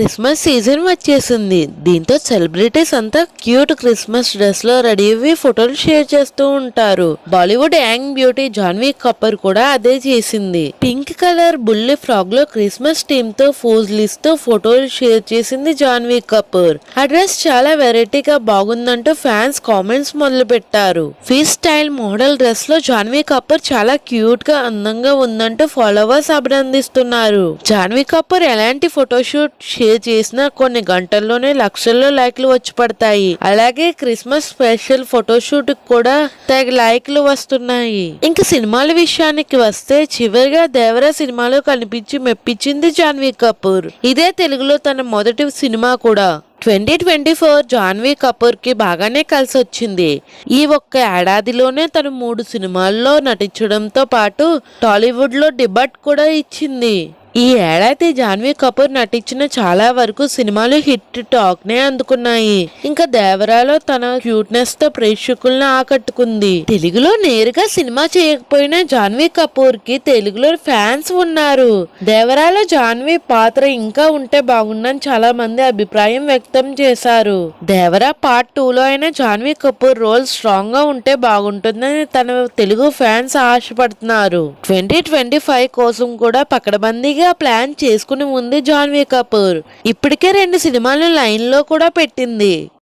Christmas season వచ్చేసింది. దీంతో celebrities అంతా క్యూట్ క్రిస్మస్ డ్రెస్లో రెడీ అయ్యి ఫోటోలు షేర్ చేస్తూ ఉంటారు. బాలీవుడ్ యాంగ్ బ్యూటీ జాన్వీ కపూర్ కూడా అదే చేసింది. పింక్ కలర్ బుల్లి ఫ్రాక్లో క్రిస్మస్ థీమ్తో ఫోజులు ఇస్తూ ఫోటోలు షేర్ చేసింది జాన్వీ కపూర్. ఆ డ్రెస్ చాలా వెరైటీగా బాగుందంటూ ఫ్యాన్స్ కామెంట్స్ మొదలు పెట్టారు. ఫీ స్టైల్ మోడల్ డ్రెస్లో జాన్వీ కపూర్ చాలా క్యూట్గా అందంగా ఉందంటూ ఫాలోవర్స్ అభినందిస్తున్నారు. జాన్వీ కపూర్ ఎలాంటి ఫోటోషూట్ షేర్ చేసినా కొన్ని గంటల్లోనే లక్షల్లో లైక్లు వచ్చి పడతాయి. అలాగే క్రిస్మస్ స్పెషల్ ఫోటోషూట్ కూడా తెగ లైక్లు వస్తున్నాయి. ఇంక సినిమాల విషయానికి వస్తే చివరిగా దేవరా సినిమాలో కనిపించి మెప్పించింది జాన్వీ కపూర్. ఇదే తెలుగులో తన మొదటి సినిమా కూడా. ట్వంటీ ట్వంటీ ఫోర్ జాన్వీ కపూర్కి బాగానే కలిసి వచ్చింది. ఈ ఒక్క ఏడాదిలోనే తను మూడు సినిమాల్లో నటించడంతో పాటు టాలీవుడ్లో డిబట్ కూడా ఇచ్చింది. ఈ ఏడాది జాన్వీ కపూర్ నటించిన చాలా వరకు సినిమాలు హిట్ టాక్ నే అందుకున్నాయి. ఇంకా దేవరాలో తన క్యూట్నెస్తో ప్రేక్షకులను ఆకట్టుకుంది. తెలుగులో నేరుగా సినిమా చేయకపోయినా జాన్వీ కపూర్కి తెలుగులో ఫ్యాన్స్ ఉన్నారు. దేవరాలో జాన్వీ పాత్ర ఇంకా ఉంటే బాగుందని చాలా మంది అభిప్రాయం వ్యక్తం చేశారు. దేవరా పార్ట్ టూ లో అయినా జాన్వీ కపూర్ రోల్ స్ట్రాంగ్గా ఉంటే బాగుంటుందని తన తెలుగు ఫ్యాన్స్ ఆశపడుతున్నారు. ట్వంటీ ట్వంటీ ఫైవ్ కోసం కూడా పకడబందీగా ప్లాన్ చేసుకుని ఉంది జాన్వీ కపూర్. ఇప్పటికే రెండు సినిమాలు లైన్లో కూడా పెట్టింది.